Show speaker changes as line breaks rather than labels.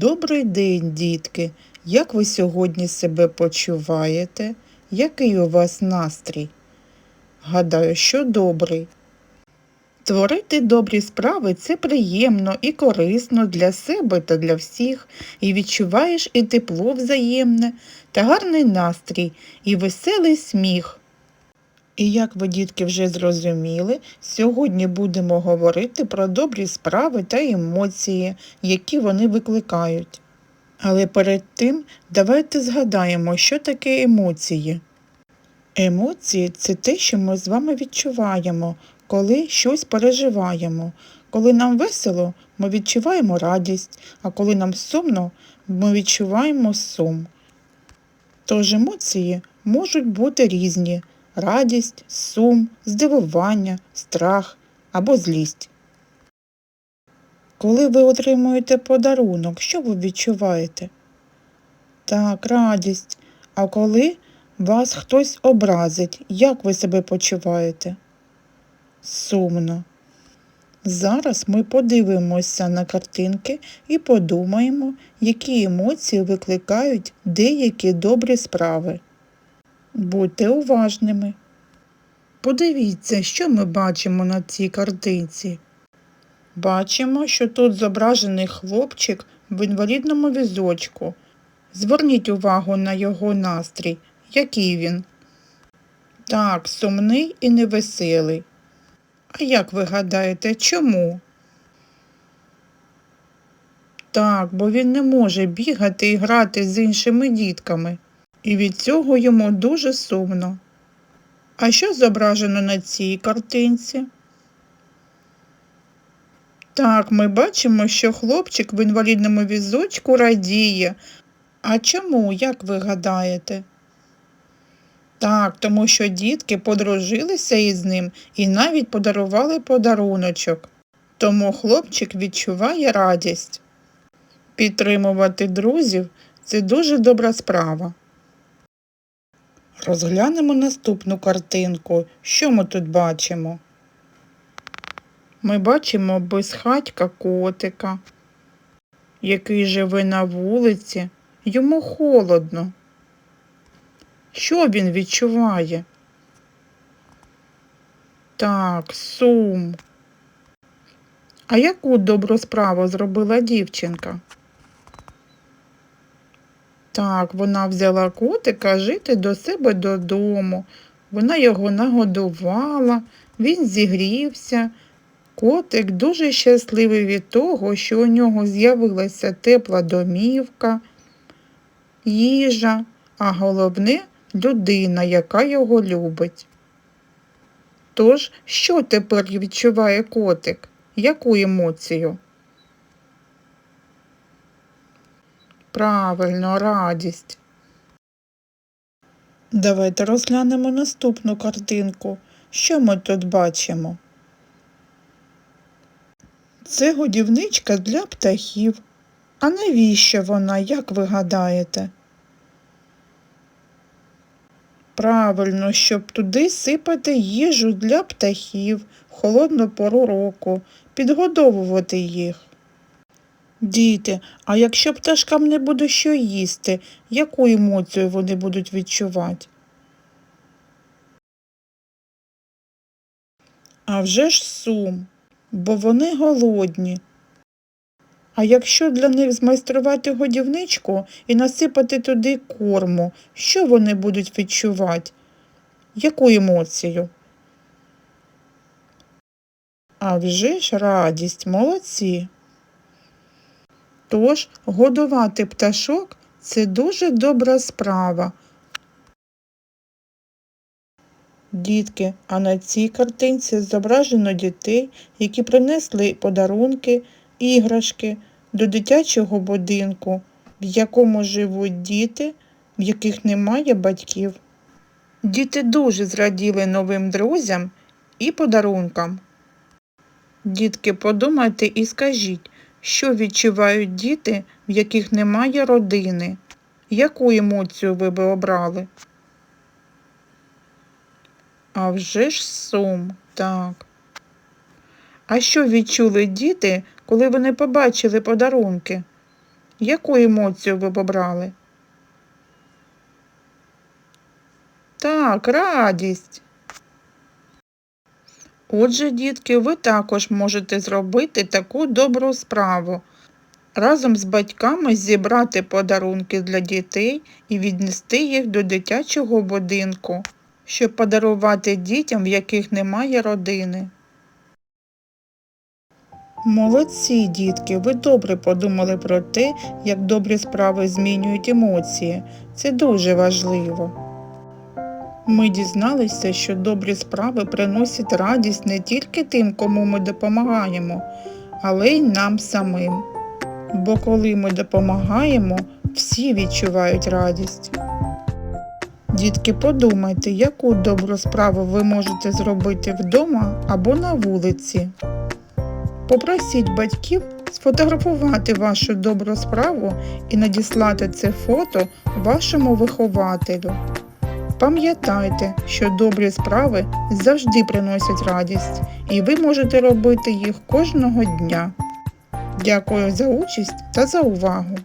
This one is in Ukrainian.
Добрий день, дітки! Як ви сьогодні себе почуваєте? Який у вас настрій? Гадаю, що добрий. Творити добрі справи це приємно і корисно для себе та для всіх, і відчуваєш і тепло взаємне, та гарний настрій, і веселий сміх. І як ви, дітки, вже зрозуміли, сьогодні будемо говорити про добрі справи та емоції, які вони викликають. Але перед тим давайте згадаємо, що таке емоції. Емоції це те, що ми з вами відчуваємо, коли щось переживаємо. Коли нам весело, ми відчуваємо радість, а коли нам сумно, ми відчуваємо сум. Тож емоції можуть бути різні радість, сум, здивування, страх або злість. Коли ви отримуєте подарунок, що ви відчуваєте? Так, радість. А коли вас хтось образить, як ви себе почуваєте? Сумно. Зараз ми подивимося на картинки і подумаємо, які емоції викликають деякі добрі справи. Будьте уважними. Подивіться, що ми бачимо на цій картинці. Бачимо, що тут зображений хлопчик в інвалідному візочку. Зверніть увагу на його настрій. Який він? Так, сумний і невеселий. А як ви гадаєте, чому? Так, бо він не може бігати і грати з іншими дітками, і від цього йому дуже сумно. А що зображено на цій картинці? Так, ми бачимо, що хлопчик в інвалідному візочку радіє. А чому, як ви гадаєте? Так, тому що дітки подружилися із ним і навіть подарували подаруночок. Тому хлопчик відчуває радість. Підтримувати друзів це дуже добра справа. Розглянемо наступну картинку. Що ми тут бачимо? Ми бачимо безхатька котика, який живе на вулиці. Йому холодно. Що він відчуває? Так, сум. А яку добру справу зробила дівчинка? Так, вона взяла котика жити до себе додому. Вона його нагодувала, він зігрівся. Котик дуже щасливий від того, що у нього з'явилася тепла домівка, їжа, а головне людина, яка його любить. Тож, що тепер відчуває котик? Яку емоцію? Правильно, радість. Давайте розглянемо наступну картинку. Що ми тут бачимо? Це годівничка для птахів. А навіщо вона, як ви гадаєте? Правильно, щоб туди сипати їжу для птахів в холодну пору року, підгодовувати їх. Діти, а якщо пташкам не буде що їсти, яку емоцію вони будуть відчувати? А вже ж сум, бо вони голодні. А якщо для них змайструвати годівничку і насипати туди корму, що вони будуть відчувати? Яку емоцію? А вже ж радість, молодці. Тож годувати пташок це дуже добра справа. Дітки, а на цій картинці зображено дітей, які принесли подарунки, іграшки до дитячого будинку, в якому живуть діти, в яких немає батьків. Діти дуже зраділи новим друзям і подарункам. Дітки, подумайте і скажіть, що відчувають діти, в яких немає родини? Яку емоцію ви би обрали? А вже ж сум, так. А що відчули діти, коли вони побачили подарунки? Яку емоцію ви б обрали? Так, радість. Отже, дітки, ви також можете зробити таку добру справу. Разом з батьками зібрати подарунки для дітей і віднести їх до дитячого будинку, щоб подарувати дітям, в яких немає родини. Молодці, дітки, ви добре подумали про те, як добрі справи змінюють емоції. Це дуже важливо. Ми дізналися, що добрі справи приносять радість не тільки тим, кому ми допомагаємо, але й нам самим. Бо коли ми допомагаємо, всі відчувають радість. Дітки, подумайте, яку добру справу ви можете зробити вдома або на вулиці. Попросіть батьків сфотографувати вашу добру справу і надіслати це фото вашому вихователю. Пам'ятайте, що добрі справи завжди приносять радість, і ви можете робити їх кожного дня. Дякую за участь та за увагу!